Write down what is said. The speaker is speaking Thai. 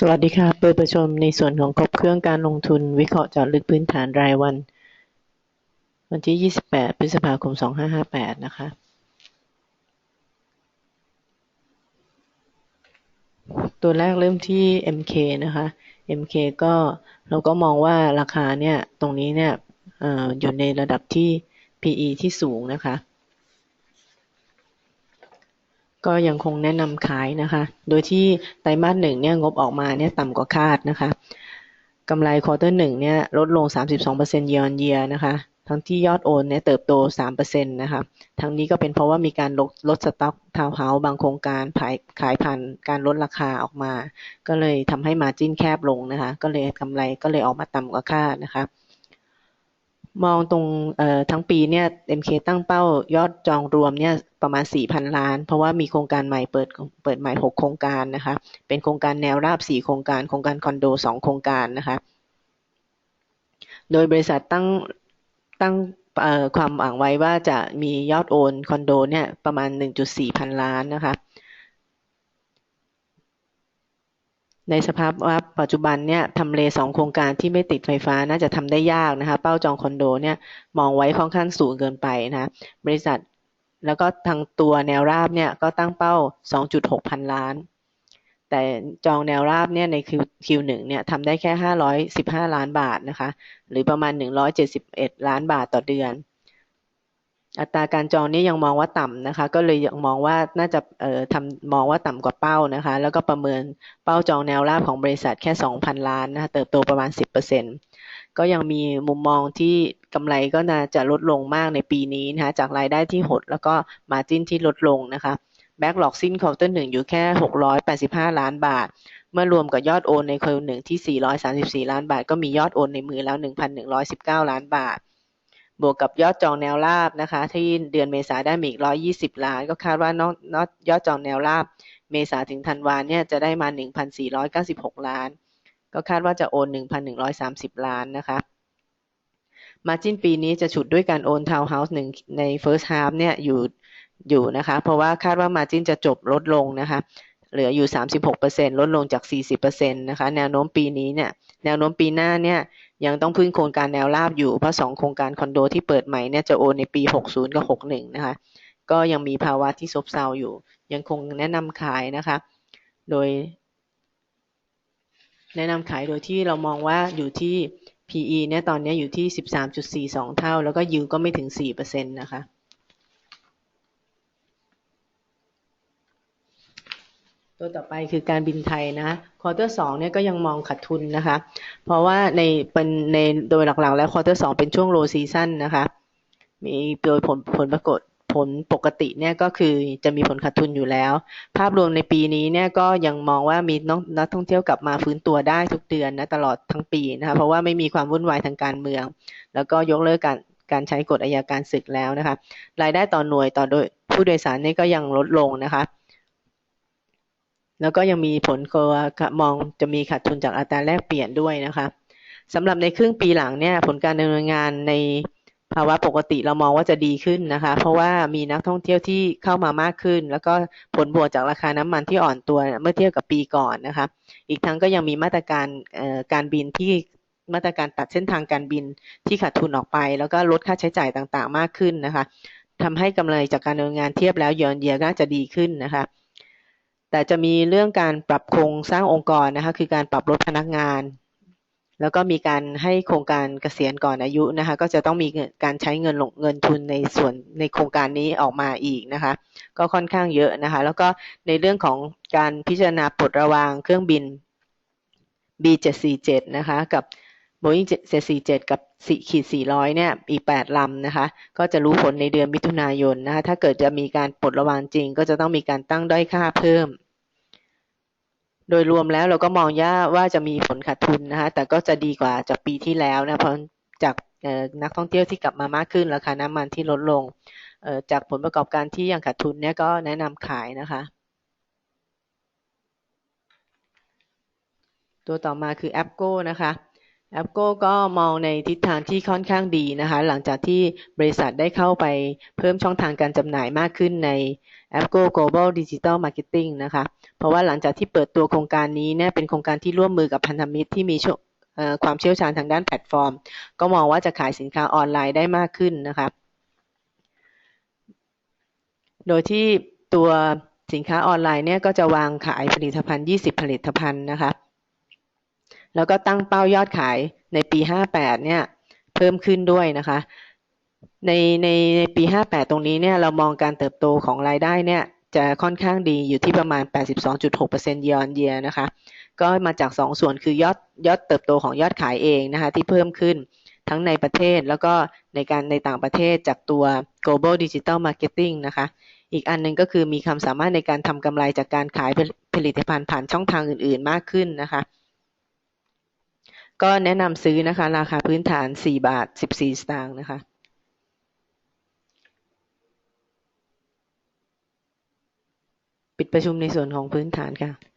สวัสดีค่ะ เปิดประชมในส่วนของครบเครื่องการลงทุนวิเคราะห์เจาะลึกพื้นฐานรายวัน วันที่ 28 พฤษภาคม 2558 นะคะ ตัวแรกเริ่มที่ MK นะคะ MK ก็เราก็มองว่าราคาเนี่ย ตรงนี้เนี่ยออยู่ในระดับที่ PE ที่สูงนะคะ ก็ยังคงแนะนำขายนะคะ โดยที่ไตรมาสหนึ่งเนี่ยงบออกมาเนี่ยต่ำกว่าคาดนะคะกำไรควอเตอร์หนึ่งเนี่ยลดลง 32% year on year นะคะ ทั้งที่ยอดโอนเนี่ยเติบโต 3%นะคะ ทั้งนี้ก็เป็นเพราะว่ามีการลดลดสต็อกทาวน์เฮาส์บางโครงการขายขายผ่านการลดราคาออกมา ก็เลยทำให้มาจิ้นแคบลงนะคะ ก็เลยกำไรก็เลยออกมาต่ำกว่าคาดนะคะ มองตรงทั้งปีเนี่ย MK ตั้งเป้ายอดจองรวมเนี่ยประมาณ 4,000 ล้าน เพราะว่ามีโครงการใหม่เปิดเปิดใหม่ 6 โครงการนะคะ เป็นโครงการแนวราบ 4 โครงการ โครงการคอนโด 2 โครงการนะคะ โดยบริษัทตั้งตั้งความหวังไว้ว่าจะมียอดโอนคอนโดเนี่ยประมาณ 1.4 พันล้านนะคะ ในสภาพว่าปัจจุบันเนี่ยทำเลสองโครงการที่ไม่ติดไฟฟ้าน่าจะทำได้ยากนะคะ เป้าจองคอนโดเนี่ยมองไว้ค่อนข้างสูงเกินไปนะบริษัทแล้วก็ทางตัวแนวราบเนี่ยก็ตั้งเป้า 2.6 พันล้าน แต่จองแนวราบเนี่ยในคิวคิวหนึ่งเนี่ยทำได้แค่ 515 ล้านบาทนะคะ หรือประมาณ 171 ล้านบาทต่อเดือน อัตราการจองนี่ยังมองว่าต่ำนะคะ ก็เลยยังมองว่าน่าจะเอ่อทำมองว่าต่ำกว่าเป้านะคะ แล้วก็ประเมินเป้าจองแนวราบของบริษัทแค่ 2,000 ล้านนะคะเติบโตประมาณ 10%ก็ยังมีมุมมองที่กำไรก็น่าจะลดลงมากในปีนี้นะคะจากรายได้ที่หด แล้วก็มาจิ้นที่ลดลงนะคะแบ็กหลอกสิ้นควอเตอร์หนึ่งอยู่แค่ 685 ล้านบาท เมื่อรวมกับยอดโอนในควอเตอร์หนึ่งที่ 434 ล้านบาท ก็มียอดโอนในมือแล้ว 1,119 ล้านบาท บวกกับยอดจองแนวราบนะคะ ที่เดือนเมษาได้มีอีกร้อยี่สิบล้าน ก็คาดว่านอกนอกยอดจองแนวราบ เมษาถึงธันวาเนี่ยจะได้มาหนึ่งพันสี่ร้อยเก้าสิบหกล้าน ก็คาดว่าจะโอนหนึ่งพันหนึ่งร้อยสามสิบล้านนะคะมาจิ้นปีนี้จะฉุดด้วยการโอนทาวน์เฮาส์หนึ่งใน first half เนี่ยอยู่อยู่นะคะ เพราะว่าคาดว่ามาจิ้นจะจบลดลงนะคะ เหลืออยู่ 36%ลดลงจาก 40%นะคะ แนวโน้มปีนี้เนี่ย แนวโน้มปีหน้าเนี่ย ยังต้องพึ่งโครงการแนวราบอยู่ เพราะสองโครงการคอนโดที่เปิดใหม่เนี่ยจะโอนในปี 60 กับ 61 นะคะ ก็ยังมีภาวะที่ซบเซาอยู่ ยังคงแนะนำขายนะคะ โดย แนะนำขายโดยที่เรามองว่าอยู่ที่ PE เนี่ยตอนนี้อยู่ที่ 13.42 เท่า แล้วก็ยิวก็ไม่ถึง 4%นะคะ ตัวต่อไปคือการบินไทยนะควอเตอร์สองเนี่ยก็ยังมองขาดทุนนะคะ เพราะว่าในเป็นในโดยหลักๆ แล้วควอเตอร์สองเป็นช่วงโลซีซั่นนะคะ มีโดยผลผลปรากฏผลปกติเนี่ยก็คือจะมีผลขาดทุนอยู่แล้ว ภาพรวมในปีนี้เนี่ยก็ยังมองว่ามีนักท่องเที่ยวกลับมาฟื้นตัวได้ทุกเดือนนะตลอดทั้งปีนะคะเพราะว่าไม่มีความวุ่นวายทางการเมือง แล้วก็ยกเลิกการการใช้กฎอายการศึกแล้วนะคะ รายได้ต่อหน่วยต่อโดยผู้โดยสารนี่ก็ยังลดลงนะคะ แล้วก็ยังมีผลก็มองจะมีขาดทุนจากอัตราแลกเปลี่ยนด้วยนะคะสำหรับในครึ่งปีหลังเนี่ยผลการดำเนินงานในภาวะปกติเรามองว่าจะดีขึ้นนะคะ เพราะว่ามีนักท่องเที่ยวที่เข้ามามากขึ้น แล้วก็ผลบวกจากราคาน้ำมันที่อ่อนตัวเมื่อเทียบกับปีก่อนนะคะ อีกทั้งก็ยังมีมาตรการการบินที่มาตรการตัดเส้นทางการบินที่ขาดทุนออกไป แล้วก็ลดค่าใช้จ่ายต่างๆ มากขึ้นนะคะทำให้กำไรจากการดำเนินงานเทียบแล้วยอนเยียก็จะดีขึ้นนะคะ แต่จะมีเรื่องการปรับโครงสร้างองค์กรนะคะ คือการปรับลดพนักงาน แล้วก็มีการให้โครงการเกษียณก่อนอายุนะคะ ก็จะต้องมีการใช้เงินลงเงินทุนในส่วนในโครงการนี้ออกมาอีกนะคะ ก็ค่อนข้างเยอะนะคะ แล้วก็ในเรื่องของการพิจารณาปลดระวางเครื่องบิน B747 นะคะ กับ Boeing 747 กับ4ขีด400 เนี่ย อีก 8 ลำนะคะ ก็จะรู้ผลในเดือนมิถุนายนนะคะ ถ้าเกิดจะมีการปลดระวางจริง ก็จะต้องมีการตั้งด้อยค่าเพิ่ม โดยรวมแล้วเราก็มองย่าว่าจะมีผลขาดทุนนะคะแต่ก็จะดีกว่าจากปีที่แล้วนะเพราะจากนักท่องเที่ยวที่กลับมามากขึ้นราคาน้ำมันที่ลดลงจากผลประกอบการที่ยังขาดทุนเนี่ยก็แนะนำขายนะคะ ตัวต่อมาคือแอปโก้นะคะ แอปโก้ก็มองในทิศทางที่ค่อนข้างดีนะคะ หลังจากที่บริษัทได้เข้าไปเพิ่มช่องทางการจำหน่ายมากขึ้นใน a p p o Global Digital Marketing นะคะ เพราะว่าหลังจากที่เปิดตัวโครงการนี้เนี่ยเป็นโครงการที่ร่วมมือกับพันธมิตรที่มีความเชี่ยวชาญทางด้านแพลตฟอร์ม ก็มองว่าจะขายสินค้าออนไลน์ได้มากขึ้นนะคะ โดยที่ตัวสินค้าออนไลน์เนี่ยก็จะวางขายผลิตภัณฑ์ 20 ผลิตภัณฑ์นะคะ แล้วก็ตั้งเป้ายอดขายในปี 58 เนี่ย เพิ่มขึ้นด้วยนะคะ ในในในปี 58 ตรงนี้เนี่ยเรามองการเติบโตของรายได้เนี่ย จะค่อนข้างดีอยู่ที่ประมาณ 82.6% year on year นะคะ ก็มาจาก 2 ส่วนคือยอดยอดเติบโตของยอดขายเองนะคะ ที่เพิ่มขึ้นทั้งในประเทศแล้วก็ในการในต่างประเทศจากตัว global digital marketing นะคะ อีกอันนึงก็คือมีความสามารถในการทำกำไรจากการขายผลิตภัณฑ์ผ่านช่องทางอื่น ๆ มากขึ้นนะคะ ก็แนะนำซื้อนะคะ ราคาพื้นฐาน4บาท14สตางค์นะคะปิดประชุมในส่วนของพื้นฐานค่ะ